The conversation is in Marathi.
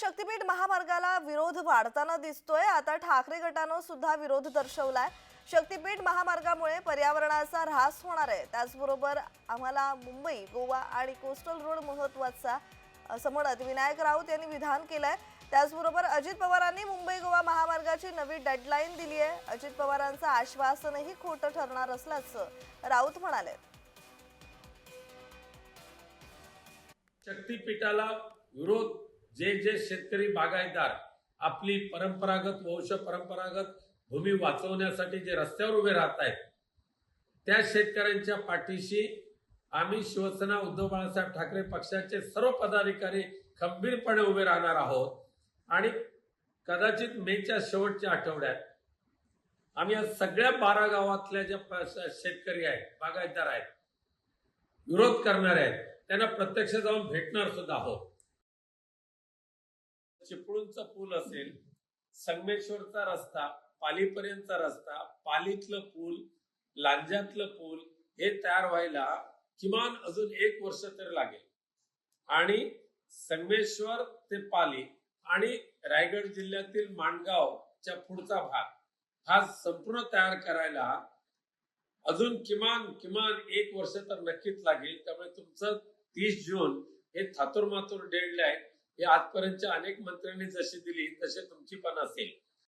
शक्तीपीठ महामार्गाला विरोध वाढताना दिसतोय. आता ठाकरे गटानं सुद्धा विरोध दर्शवलाय. शक्तीपीठ महामार्गामुळे पर्यावरणाचा ऱ्हास होणार आहे. त्याचबरोबर आम्हाला मुंबई गोवा आणि कोस्टल रोड महत्त्वाचा असं म्हणत विनायक राऊत यांनी विधान केलंय. त्याचबरोबर अजित पवारांनी मुंबई गोवा महामार्गाची नवी डेडलाईन दिली आहे अजित पवारांचं आश्वासनही खोटं ठरणार असल्याचं राऊत म्हणाले. शक्तीपीठाला विरोध जे जे शेतकरी बागायतदार आपली परंपरागत वंश परंपरागत भूमी वाचवण्यासाठी जे रस्त्यावर उभे राहत आहेत त्या शेतकऱ्यांच्या पाठीशी आम्ही शिवसेना उद्धव बाळासाहेब ठाकरे पक्षाचे सर्व पदाधिकारी खंबीरपणे उभे राहणार आहोत आणि कदाचित मेच्या शेवटच्या आठवड्यात आम्ही या सगळ्या बारा गावातल्या ज्या शेतकरी आहेत बागायतदार आहेत विरोध करणारे आहेत त्यांना प्रत्यक्ष जाऊन भेटणार सुद्धा आहोत. चिपळूणचा पूल असेल संगमेश्वरचा रस्ता पालीपर्यंतचा रस्ता पालीतलं पूल लांजातलं पूल हे तयार व्हायला किमान अजून एक वर्ष तरी लागेल. आणि संगमेश्वर ते पाली आणि रायगड जिल्ह्यातील माणगावच्या पुढचा भाग हा संपूर्ण तयार करायला अजून किमान किमान एक वर्ष तर नक्कीच लागेल. त्यामुळे तुमचं तीस जून हे थातुरमातुर डेडलाईन हे आजपर्यंतच्या अनेक मंत्र्यांनी जशी दिली तशी तुमची पण असेल.